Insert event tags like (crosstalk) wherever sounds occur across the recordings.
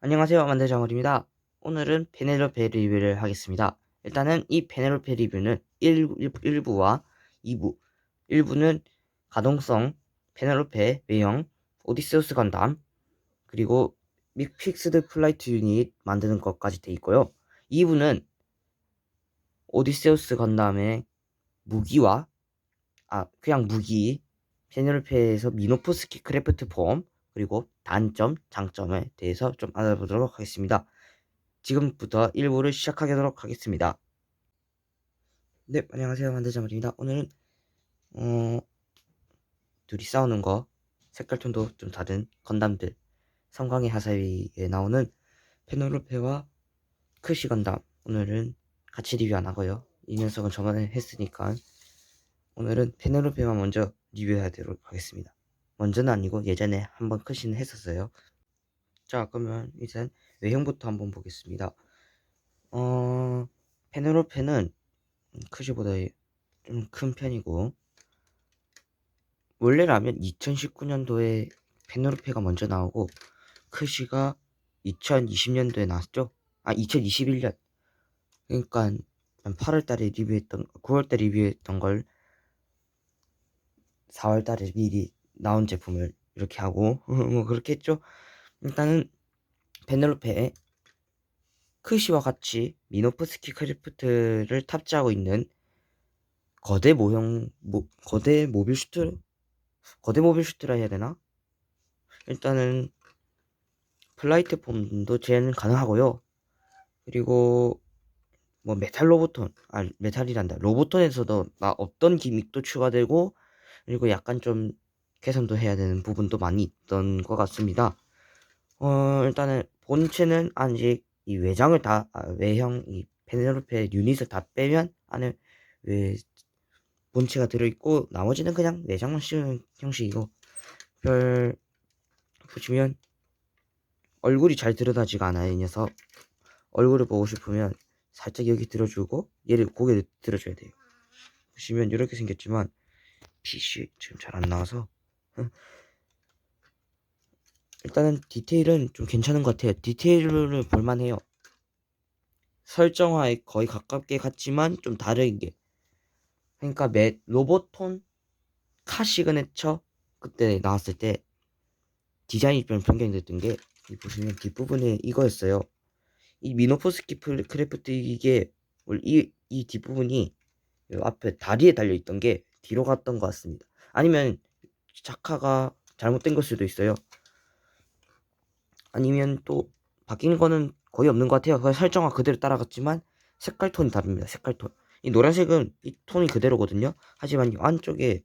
안녕하세요. 만대장어입니다. 오늘은 페네로페 리뷰를 하겠습니다. 일단은 이 페네로페 리뷰는 1, 1 부와 2부. 1부는 가동성, 페네로페, 외형, 오디세우스 건담 그리고 믹픽스드 플라이트 유닛 만드는 것까지 돼 있고요. 2부는 오디세우스 건담의 무기와 아 그냥 무기 페네로페에서 미노프스키 크래프트 폼 그리고 단점, 장점에 대해서 좀 알아보도록 하겠습니다. 지금부터 1부를 시작하도록 하겠습니다. 네, 안녕하세요. 만대장입니다. 오늘은 어, 둘이 싸우는 거 색깔톤도 좀 다른 건담들 성광의 하사위에 나오는 페노로페와 크시 건담 오늘은 같이 리뷰 안 하고요. 이 녀석은 저번에 했으니까 오늘은 페노로페만 먼저 리뷰하도록 하겠습니다. 먼저는 아니고 예전에 한번 크시는 했었어요. 자, 그러면 일단 외형부터 한번 보겠습니다. 어, 페네로페는 크시보다 좀 큰 편이고 원래라면 2019년도에 페네로페가 먼저 나오고 크시가 2020년도에 나왔죠? 아, 2021년. 그러니까 8월달에 리뷰했던 9월달 리뷰했던 걸 4월달에 미리 나온 제품을 이렇게 하고 (laughs) 뭐 그렇게 했죠. 일단은 베넬로페에 크시와 같이 미노프스키 크리프트를 탑재하고 있는 거대 모형 모, 거대 모빌 슈트 거대 모빌 슈트라 해야 되나? 일단은 플라이트 폼도 제한 가능하고요. 그리고 뭐 메탈 로보톤 아 메탈이란다 로보톤에서도 막 어떤 기믹도 추가되고 그리고 약간 좀 개선도 해야 되는 부분도 많이 있던 것 같습니다. 어, 일단은 본체는 아직 이 외장을 다, 아, 외형, 이 페네로페 유닛을 다 빼면 안에 외, 본체가 들어있고, 나머지는 그냥 내장만 씌우는 형식이고, 별, 보시면, 얼굴이 잘 드러나지가 않아요, 이 녀석. 얼굴을 보고 싶으면, 살짝 여기 들어주고, 얘를 고개를 들어줘야 돼요. 보시면 이렇게 생겼지만, PC 지금 잘 안 나와서, 일단은 디테일은 좀 괜찮은 것 같아요. 디테일을 볼만해요. 설정화에 거의 가깝게 갔지만 좀 다르게. 그러니까 매, 로보톤 카 시그네처 그때 나왔을 때 디자인이 좀 변경됐던 게 보시면 뒷부분에 이거였어요. 이 미노포스키 크래프트 이게 이, 이 뒷부분이 앞에 다리에 달려있던 게 뒤로 갔던 것 같습니다. 아니면 작화가 잘못된 걸 수도 있어요. 아니면 또 바뀐 거는 거의 없는 것 같아요. 그냥 설정화 그대로 따라갔지만 색깔 톤이 다릅니다. 색깔 톤. 이 노란색은 이 톤이 그대로거든요. 하지만 이 안쪽에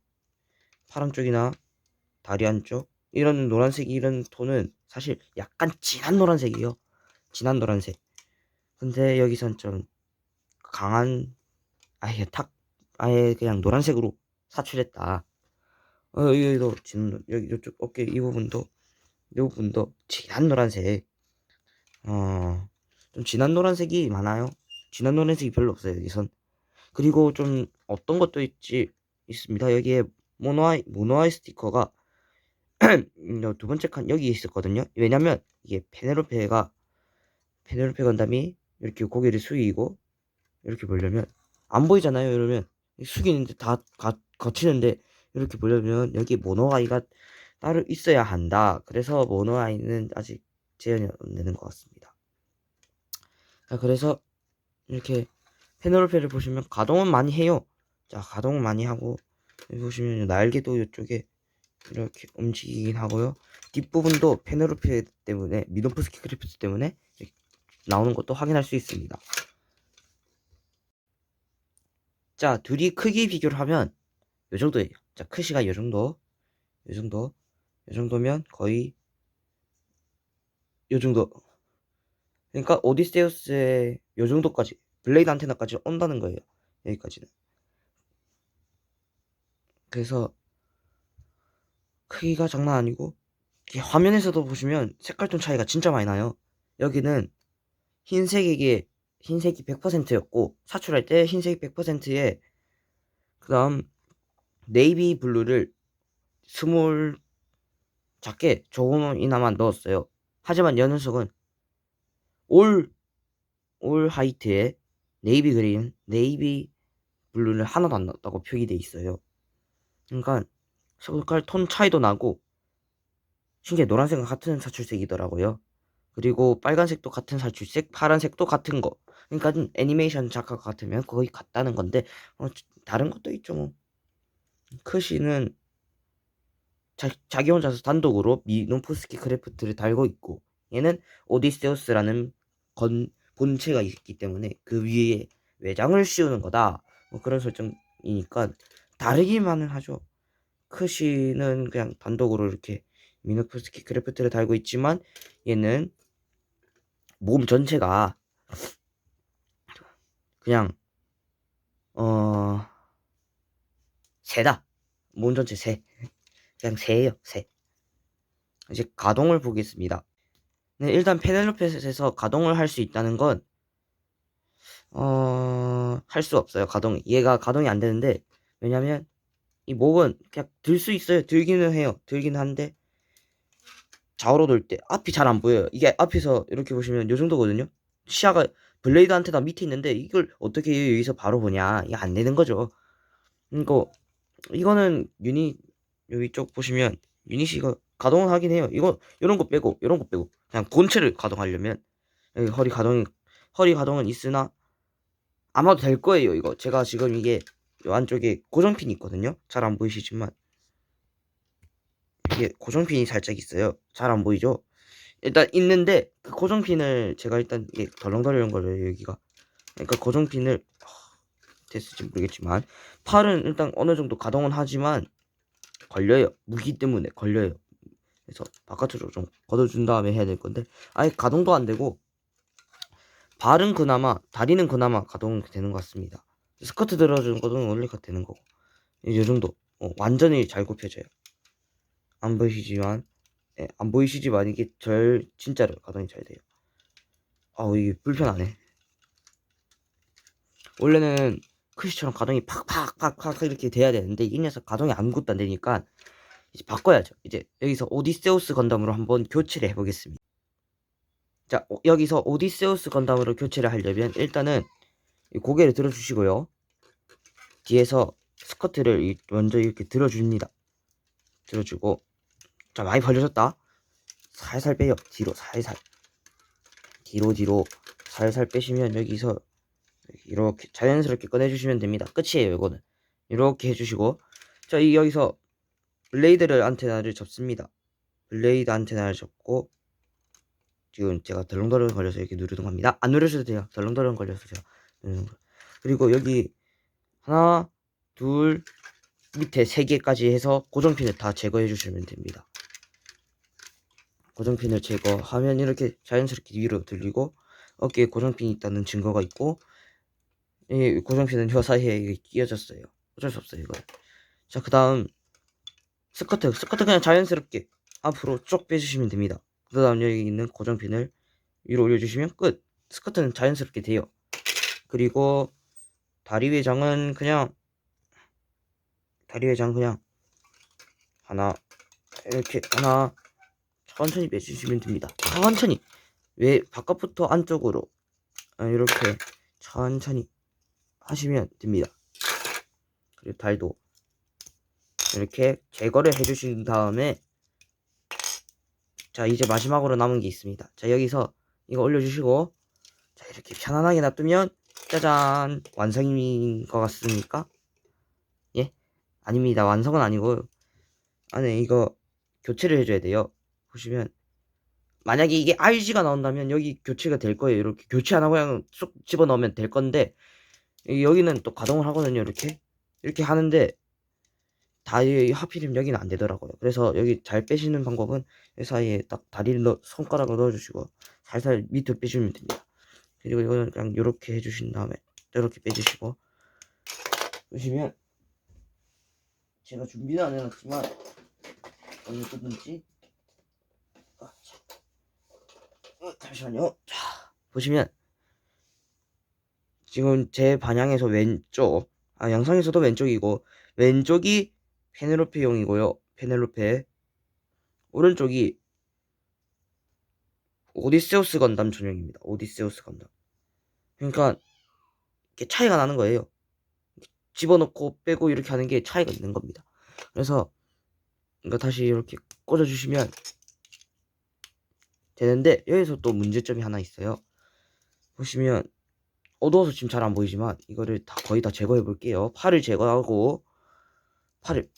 파란 쪽이나 다리 안쪽 이런 노란색 이런 톤은 사실 약간 진한 노란색이에요. 진한 노란색. 근데 여기선 좀 강한 아예 탁 아예 그냥 노란색으로 사출했다. 어, 여기도 진 여기 이쪽 어깨 이 부분도 이 부분도 진한 노란색. 어, 좀 진한 노란색이 많아요. 진한 노란색이 별로 없어요, 여기선. 그리고 좀 어떤 것도 있지, 있습니다. 여기에 모노아이, 모노아이 스티커가 (clears throat) 두 번째 칸 여기 있었거든요. 왜냐면 이게 페네로페가, 페네로페 건담이 이렇게 고개를 숙이고 이렇게 보려면 안 보이잖아요, 이러면. 숙이는데 다 가, 거치는데 이렇게 보려면 여기 모노아이가 따로 있어야 한다. 그래서 모노아이는 아직 재현이 안 되는 것 같습니다. 자, 그래서 이렇게 페널페를 보시면 가동은 많이 해요. 자, 가동은 많이 하고 보시면 날개도 이쪽에 이렇게 움직이긴 하고요. 뒷부분도 페널페 때문에 미노프스키 크리프트 때문에 나오는 것도 확인할 수 있습니다. 자, 둘이 크기 비교를 하면 이 정도예요. 자, 크시가 이 정도, 이 정도, 이 정도면 거의 이 정도. 그러니까 오디세우스의 이 정도까지 블레이드 안테나까지 온다는 거예요. 여기까지는. 그래서 크기가 장난 아니고 화면에서도 보시면 색깔 톤 차이가 진짜 많이 나요. 여기는 흰색이 흰색이 100%였고 사출할 때 흰색이 100%에 그다음 네이비 블루를 스몰 작게 조금이나마 넣었어요. 하지만 이 녀석은 올, 올 화이트에 네이비 그린, 네이비 블루는 하나도 안 났다고 표기돼 있어요. 그러니까 색깔 톤 차이도 나고 신기해 노란색은 같은 사출색이더라고요. 그리고 빨간색도 같은 사출색, 파란색도 같은 거. 그러니까 애니메이션 작화가 같으면 거의 같다는 건데 어, 다른 것도 있죠 뭐. 크시는 자, 자기 혼자서 단독으로 미노프스키 크래프트를 달고 있고 얘는 오디세우스라는 건 본체가 있기 때문에 그 위에 외장을 씌우는 거다. 뭐 그런 설정이니까 다르기만은 하죠. 크시는 그냥 단독으로 이렇게 미노프스키 크래프트를 달고 있지만 얘는 몸 전체가 그냥 어 새다. 몸 전체 새. 그냥 새예요, 새. 이제 가동을 보겠습니다. 네, 일단 페넬로펫에서 가동을 할 수 있다는 건 어, 할 수 없어요. 가동. 얘가 가동이 안 되는데 왜냐면 이 목은 그냥 들 수 있어요. 들기는 해요. 들기는 한데 좌우로 돌 때 앞이 잘 안 보여요. 이게 앞에서 이렇게 보시면 요 정도거든요. 시야가 블레이드 한테다 밑에 있는데 이걸 어떻게 여기서 바로 보냐? 이게 안 되는 거죠. 이거 이거는 유닛 여기 쪽 보시면 유닛이 이거 가동을 하긴 해요. 이거 이런 거 빼고 이런 거 빼고 그냥 본체를 가동하려면 허리 가동이 허리 가동은 있으나 아마도 될 거예요. 이거 제가 지금 이게 요 안쪽에 고정핀이 있거든요. 잘 안 보이시지만 이게 고정핀이 살짝 있어요. 잘 안 보이죠? 일단 있는데 그 고정핀을 제가 일단 이게 덜렁덜렁 거려요 여기가. 그러니까 고정핀을 됐을지 모르겠지만 팔은 일단 어느 정도 가동은 하지만 걸려요. 무기 때문에 걸려요. 그래서 바깥으로 좀 걷어준 다음에 해야 될 건데 아예 가동도 안 되고 발은 그나마 다리는 그나마 가동되는 것 같습니다. 스커트 들어주는 것은 원래 가 되는 거고 이 정도 어, 완전히 잘 굽혀져요. 안 보이시지만 예, 안 보이시지만 이게 절 진짜로 가동이 잘 돼요. 아우 이게 불편하네. 원래는 크시처럼 가동이 팍팍팍팍 이렇게 돼야 되는데 이 녀석 가동이 아무것도 안 되니까 이제 바꿔야죠. 이제 여기서 오디세우스 건담으로 한번 교체를 해보겠습니다. 자 어, 여기서 오디세우스 건담으로 교체를 하려면 일단은 고개를 들어주시고요. 뒤에서 스커트를 먼저 이렇게 들어줍니다. 들어주고 자 많이 벌려졌다. 살살 빼요. 뒤로 살살 뒤로 뒤로 살살 빼시면 여기서 이렇게 자연스럽게 꺼내주시면 됩니다. 끝이에요, 이거는. 이렇게 해주시고, 자, 이 여기서 블레이드를 안테나를 접습니다. 블레이드 안테나를 접고, 지금 제가 덜렁덜렁 걸려서 이렇게 누르는 겁니다. 안 누르셔도 돼요. 덜렁덜렁 걸려서 제가 누르는 거. 그리고 여기 하나, 둘, 밑에 세 개까지 해서 고정핀을 다 제거해 주시면 됩니다. 고정핀을 제거하면 이렇게 자연스럽게 위로 들리고 어깨에 고정핀이 있다는 증거가 있고 이 고정핀은 혀 사이에 끼어졌어요. 어쩔 수 없어요, 이거. 자, 그 다음, 스커트. 스커트 그냥 자연스럽게 앞으로 쭉 빼주시면 됩니다. 그 다음 여기 있는 고정핀을 위로 올려주시면 끝. 스커트는 자연스럽게 돼요. 그리고 다리 외장은 그냥 다리 외장 그냥 하나 이렇게 하나 천천히 빼주시면 됩니다. 천천히 왜 바깥부터 안쪽으로 아, 이렇게 천천히 하시면 됩니다. 그리고 달도 이렇게 제거를 해주신 다음에 자 이제 마지막으로 남은 게 있습니다. 자 여기서 이거 올려주시고 자 이렇게 편안하게 놔두면 짜잔 완성인 것 같습니까? 예? 아닙니다. 완성은 아니고 안에 이거 교체를 해줘야 돼요. 보시면 만약에 이게 RG가 나온다면 여기 교체가 될 거예요. 이렇게 교체 안 하고 그냥 쏙 집어넣으면 될 건데 여기는 또 가동을 하거든요 이렇게. 이렇게 하는데 다 하필이면 여기는 안 되더라고요. 그래서 여기 잘 빼시는 방법은 이 사이에 딱 다리를 넣, 손가락을 넣어주시고 살살 밑으로 빼주면 됩니다. 그리고 이거는 그냥 이렇게 해주신 다음에 이렇게 빼주시고 보시면 제가 준비는 안 해놨지만 어느 뜯는지 아, 어, 잠시만요. 자 보시면 지금 제 방향에서 왼쪽, 아, 영상에서도 왼쪽이고, 왼쪽이 페넬로페용이고요. 페넬로페. 오른쪽이 오디세우스 건담 전용입니다. 오디세우스 건담. 그러니까 이게 차이가 나는 거예요. 집어넣고 빼고 이렇게 하는 게 차이가 있는 겁니다. 그래서 이거 다시 이렇게 꽂아주시면 되는데 여기서 또 문제점이 하나 있어요. 보시면 어두워서 지금 잘 안 보이지만 이거를 다 거의 다 제거해 볼게요. 팔을 제거하고 팔을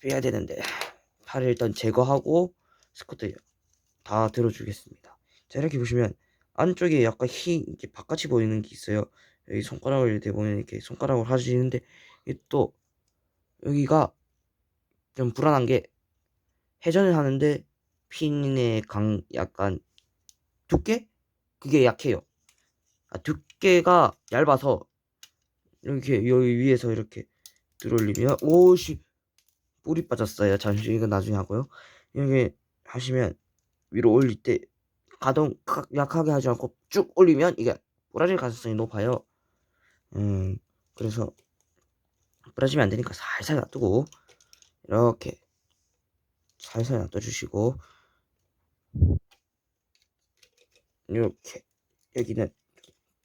빼야 되는데 팔을 일단 제거하고 스커트 다 들어주겠습니다. 자 이렇게 보시면 안쪽에 약간 흰 이렇게 바깥이 보이는 게 있어요. 여기 손가락을 대보면 이렇게 손가락으로 하시는데 또 여기가 좀 불안한 게 회전을 하는데 핀의 강 약간 두께 그게 약해요. 아, 두 께가 얇아서 이렇게 여기 위에서 이렇게 들어올리면 오씨 뿌리 빠졌어요. 잠시 이건 나중에 하고요. 이렇게 하시면 위로 올릴 때 가동 약하게 하지 않고 쭉 올리면 이게 부러질 가능성이 높아요. 음 그래서 부러지면 안 되니까 살살 놔두고 이렇게 살살 놔둬주시고 이렇게 여기는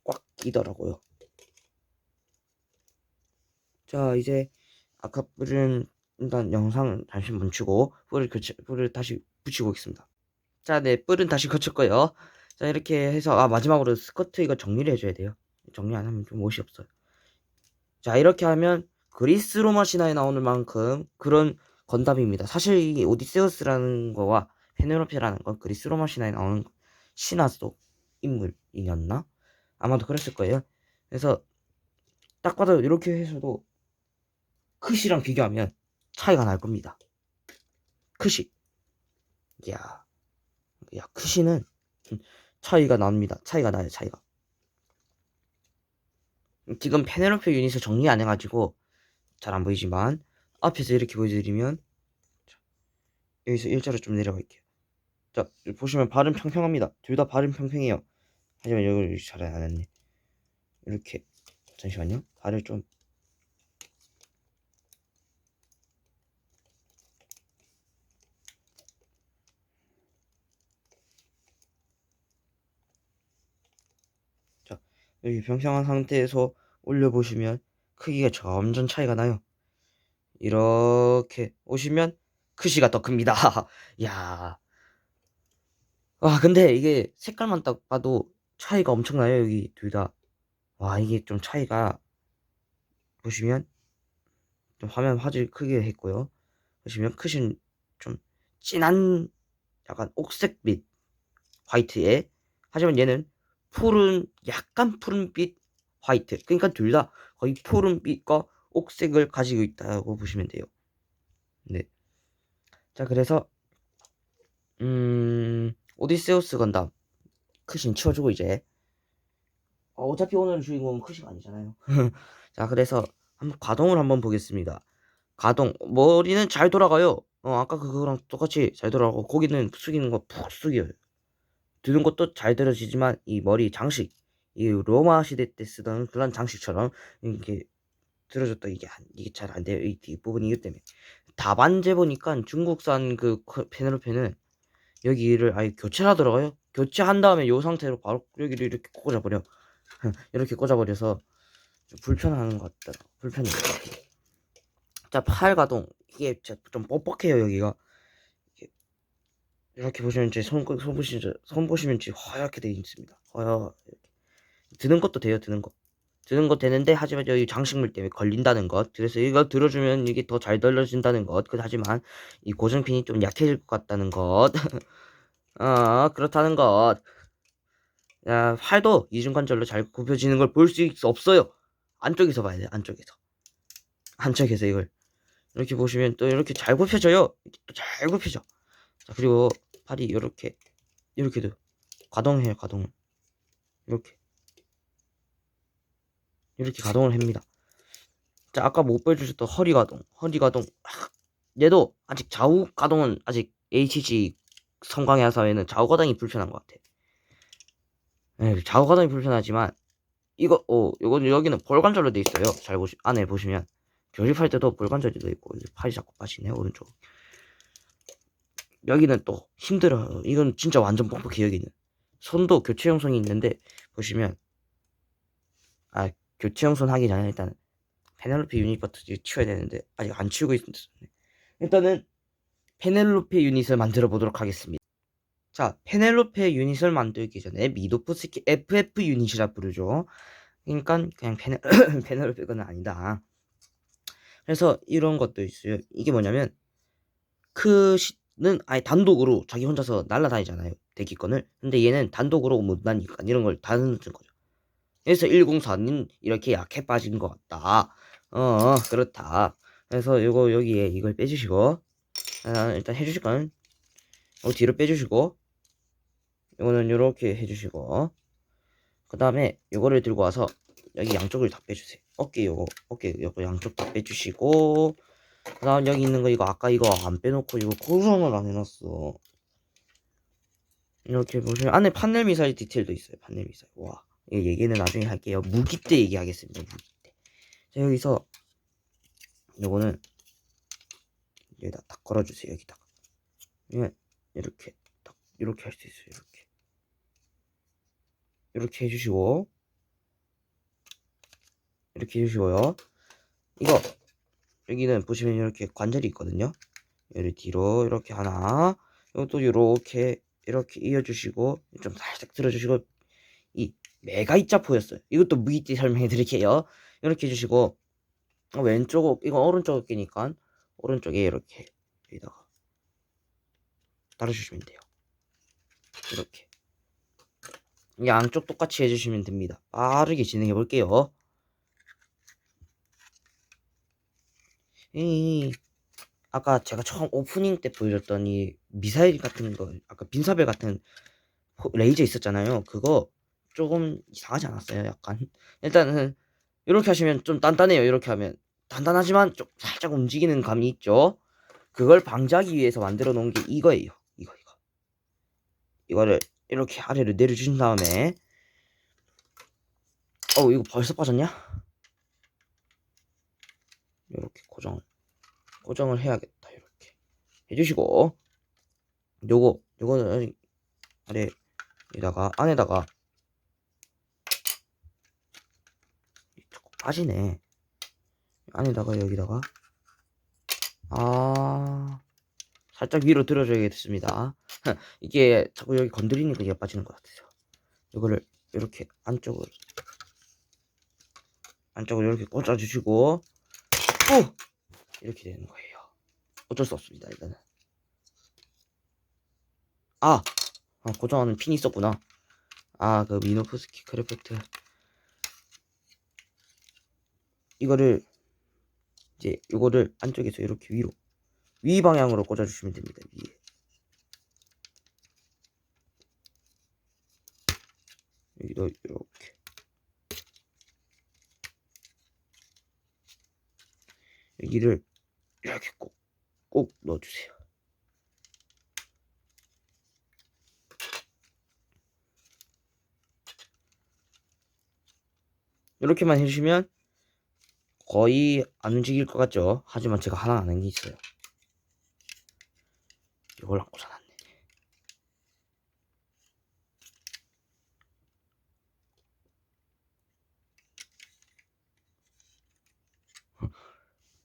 꽉 끼더라고요. 자 이제 아까 뿌린 일단 영상 잠시 멈추고 뿔을 교체 뿔을 다시 붙이고 있습니다. 자, 네 뿔은 다시 거쳤고요. 자 이렇게 해서 아 마지막으로 스커트 이거 정리를 해줘야 돼요. 정리 안 하면 좀 멋이 없어요. 자 이렇게 하면 그리스 로마 신화에 나오는 만큼 그런 건담입니다. 사실 이 오디세우스라는 거와 페네로페라는 건 그리스 로마 신화에 나오는 신화 속 인물이었나? 아마도 그랬을 거예요. 그래서 딱 봐도 이렇게 해서도 크시랑 비교하면 차이가 날 겁니다. 크시. 야, 야, 크시는 (laughs) 차이가 납니다. 차이가 나요, 차이가. 지금 페네로페 유닛을 정리 안 해가지고 잘 안 보이지만 앞에서 이렇게 보여드리면 여기서 일자로 좀 내려갈게요. 자 보시면 발은 평평합니다. 둘 다 발은 평평해요. 하지만 이걸 잘안 했네. 이렇게 잠시만요. 발을 좀 자, 여기 평평한 상태에서 올려보시면 크기가 점점 차이가 나요. 이렇게 오시면 크시가 더 큽니다. (laughs) 야. 와, 근데 이게 색깔만 딱 봐도 차이가 엄청나요, 여기 둘 다. 와, 이게 좀 차이가 보시면 좀 화면 화질 크게 했고요. 보시면 크신 좀 진한 약간 옥색빛 화이트에 하지만 얘는 푸른 약간 푸른빛 화이트 그러니까 둘 다 거의 푸른빛과 옥색을 가지고 있다고 보시면 돼요 네. 자 그래서 음 오디세우스 건담 크신 치워주고 이제. 어, 어차피 오늘 주인공은 크시가 아니잖아요. (laughs) 자 그래서 한번 가동을 한번 보겠습니다. 가동. 머리는 잘 돌아가요. 어 아까 그거랑 똑같이 잘 돌아가고 고기는 숙이는 거 푹 숙여요. 드는 것도 잘 들어지지만 이 머리 장식. 이 로마 시대 때 쓰던 그런 장식처럼 이렇게 들어줬다. 이게 이게 잘 안 돼요. 이 뒷부분이 이기 때문에. 다반제 보니까 중국산 그 페네로페는 여기를 아예 교체를 하더라고요. 교체한 다음에 이 상태로 바로 여기를 이렇게 꽂아버려. (laughs) 이렇게 꽂아버려서 좀 불편한 것 같더라. 불편해요 자 팔 가동. 이게 좀 뻑뻑해요 여기가. 이렇게 보시면 제 손, 손 보시면 손 보시면 지금 하얗게 되어 있습니다. 하얗 드는 것도 돼요, 드는 거. 드는 거 되는데 하지만 여기 장식물 때문에 걸린다는 것. 그래서 이거 들어주면 이게 더잘 들려진다는 것. 그 하지만 이 고정핀이 좀 약해질 것 같다는 것. 아 (laughs) 그렇다는 것. 야, 팔도 이중관절로 잘 굽혀지는 걸 볼 수 없어요. 안쪽에서 봐야 돼요, 안쪽에서. 안쪽에서 이걸. 이렇게 보시면 또 이렇게 잘 굽혀져요. 또 잘 굽혀져. 자, 그리고 팔이 이렇게 이렇게도 가동해요 가동을 이렇게 이렇게 가동을 합니다. 자 아까 못 보여주셨던 허리 가동 허리 가동. 얘도 아직 좌우 가동은 아직 HG 성광의 사회는 좌우 가동이 불편한 것 같아. 네, 좌우 가동이 불편하지만 이거 어 이거 여기는 볼관절로 돼 있어요. 잘 보시 안에 보시면. 조립할 때도 볼관절이 돼 있고 팔이 자꾸 빠지네 오른쪽. 여기는 또 힘들어요. 이건 진짜 완전 뻑뻑해 여기는. 손도 교체 형성이 있는데 보시면 아 교체 형성 하기 전에 일단 페넬로페 유닛부터 치워야 되는데 아직 안 치우고 있습니다. 일단은 페넬로페 유닛을 만들어 보도록 하겠습니다. 자, 페넬로페 유닛을 만들기 전에 미도프스키 FF 유닛이라 부르죠. 그러니까 그냥 페넬 (clears throat) 페넬로페는 아니다. 그래서 이런 것도 있어요. 이게 뭐냐면 크는 아예 단독으로 자기 혼자서 날아다니잖아요. 대기권을. 근데 얘는 단독으로 못 나니까 이런 걸다 넣는 거죠. 그래서 104는 이렇게 약해 빠진 것 같다. 어, 그렇다. 그래서 요거 여기에 이걸 빼주시고 아, 일단 해주실 건요 뒤로 빼주시고 요거는 요렇게 해주시고 그 다음에 요거를 들고 와서 여기 양쪽을 다 빼주세요. 어깨 요거 어깨 요거 양쪽 다 빼주시고 그 다음 여기 있는 거 이거 아까 이거 안 빼놓고 이거 고정을 안 해놨어. 이렇게 보시면 안에 판넬 미사일 디테일도 있어요. 판넬 미사일. 와. 이 얘기는 나중에 할게요. 무기 때 얘기하겠습니다. 무기 때. 자, 여기서 요거는 여기다 딱 걸어주세요. 여기다가. 그러면 이렇게 딱 이렇게 할 수 있어요. 이렇게. 이렇게 해주시고 이렇게 해주시고요. 이거 여기는 보시면 이렇게 관절이 있거든요. 여기 뒤로 이렇게 하나, 이것도 이렇게 이렇게 이어주시고 좀 살짝 들어주시고 이 메가이자 보였어요. 이것도 무기띠 설명해 드릴게요. 이렇게 해주시고 어, 왼쪽 이거 오른쪽 어깨니까 오른쪽에 이렇게 여기다가 따라주시면 돼요. 이렇게 양쪽 똑같이 해주시면 됩니다. 빠르게 진행해 볼게요. 이 아까 제가 처음 오프닝 때 보여줬던 이 미사일 같은 거 아까 빈사벨 같은 포- 레이저 있었잖아요. 그거 조금 이상하지 않았어요? 약간 일단은 이렇게 하시면 좀 단단해요. 이렇게 하면 단단하지만 좀 살짝 움직이는 감이 있죠. 그걸 방지하기 위해서 만들어 놓은 게 이거예요. 이거 이거 이거를 이렇게 아래로 내려주신 다음에 어 이거 벌써 빠졌냐? 이렇게 고정 고정을 해야겠다 이렇게 해주시고 요거 요거는 아래에다가 안에다가 자꾸 빠지네 안에다가 여기다가 아 살짝 위로 들어줘야겠습니다 (laughs) 이게 자꾸 여기 건드리니까 얘가 빠지는 것 같아요 이거를 이렇게 안쪽으로 안쪽으로 이렇게 꽂아주시고 오! 이렇게 되는 거예요. 어쩔 수 없습니다. 일단은 아, 아 고정하는 핀이 있었구나. 아, 그 미노프스키 크래프트 이거를 이제 이거를 안쪽에서 이렇게 위로 위 방향으로 꽂아주시면 됩니다. 위에 여기도 이렇게 여기를 이렇게 꼭, 꼭 넣어주세요. 이렇게만 해주시면 거의 안 움직일 것 같죠? 하지만 제가 하나 아는 게 있어요. 이걸 안 꽂아놨네.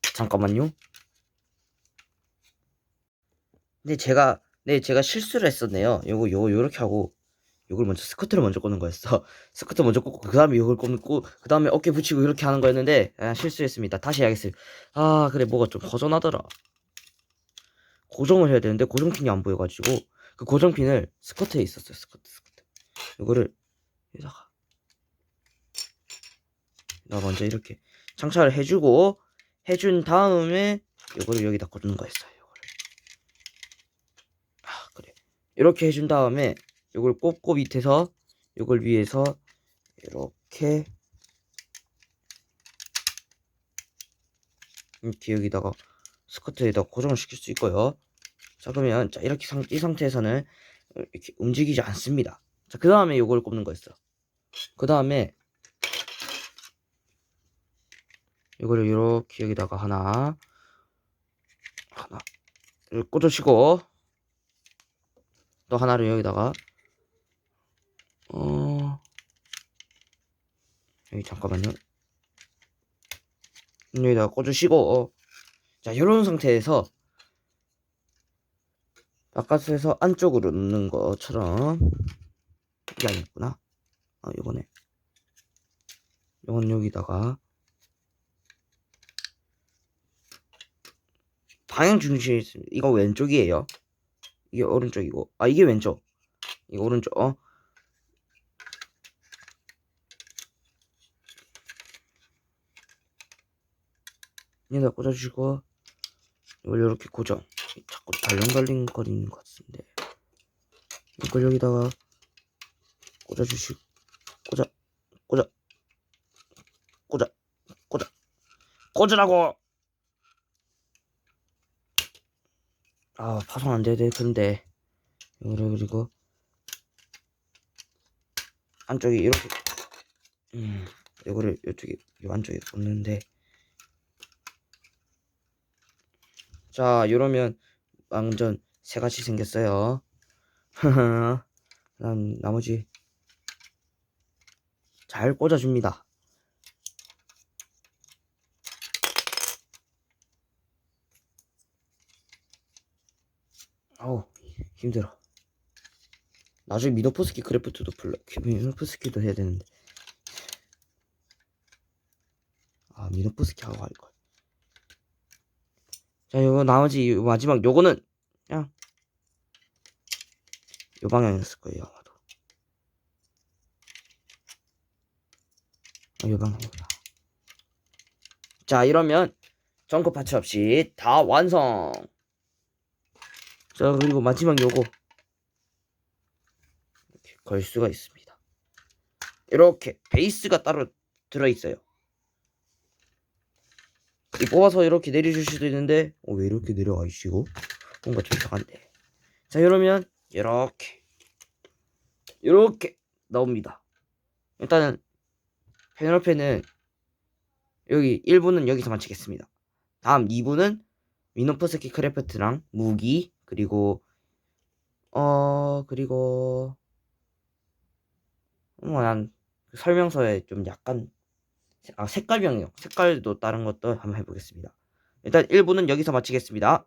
(laughs) 잠깐만요. 근데 제가 네 제가 실수를 했었네요. 요거 요거 요렇게 하고 요걸 먼저 스커트를 먼저 꽂는 거였어. (laughs) 스커트 먼저 꽂고 그 다음에 요걸 꽂고 그 다음에 어깨 붙이고 이렇게 하는 거였는데 아, 실수했습니다. 다시 해야겠어요. 아 그래 뭐가 좀 허전하더라. 고정을 해야 되는데 고정핀이 안 보여가지고 그 고정핀을 스커트에 있었어요. 스커트 스커트. 요거를 여기다가 나 먼저 이렇게 장착을 해주고 해준 다음에 요거를 여기다 꽂는 거였어요. 요거를. 아 그래 이렇게 해준 다음에 요걸 꼽고 밑에서 요걸 위에서 이렇게 이렇게 여기다가 스커트에다 고정을 시킬 수 있고요. 자 그러면 자 이렇게 상, 이 상태에서는 이렇게 움직이지 않습니다. 자그 다음에 요걸 꼽는 거였어. 그 다음에 이거를 이렇게 여기다가 하나 하나 를 꽂으시고 또 하나를 여기다가 여기 잠깐만요. 여기다가 꽂으시고 어. 자 이런 상태에서 바깥에서 안쪽으로 넣는 것처럼 이게 아니었구나. 아 요거네. 요건 여기다가 방향 중심이 있습니다. 이거 왼쪽이에요. 이게 오른쪽이고 아 이게 왼쪽. 이게 오른쪽. 어? 여기다 꽂아주시고 이걸 이렇게 고정. 자꾸 달렁달렁 거리는 것 같은데. 이걸 여기다가 꽂아주시고 꽂아 꽂아 꽂아 꽂아 꽂으라고! 아 파손 안 돼야 그런데. 이거를 그리고 안쪽이 이렇게 음 이거를 이쪽에 이 안쪽에 놓는데 자 이러면 완전 새같이 생겼어요. (laughs) 그다음 나머지 잘 꽂아줍니다. 아우 힘들어. 나중에 미노포스키 크래프트도 불러. 미노포스키도 해야 되는데. 아 미노포스키 하고 할걸 자 요거 나머지 요 마지막 요거는 그냥 요 방향이었을 거예요 아마도. 아, 요 방향이구나. 자 이러면 점커 파츠 없이 다 완성! 자 그리고 마지막 요거. 이렇게 걸 수가 있습니다. 이렇게 베이스가 따로 들어있어요 이 뽑아서 이렇게 내려줄 수도 있는데 어, 왜 이렇게 내려가 있시고 뭔가 좀 이상한데. 자 이러면 이렇게. 이렇게 나옵니다. 일단은 페널펜은 여기 1부는 여기서 마치겠습니다. 다음 2부는 미노프스키 크래프트랑 무기 그리고 어 그리고 뭐난 설명서에 좀 약간 아 색깔 병이요 색깔도 다른 것도 한번 해보겠습니다. 일단 1부는 여기서 마치겠습니다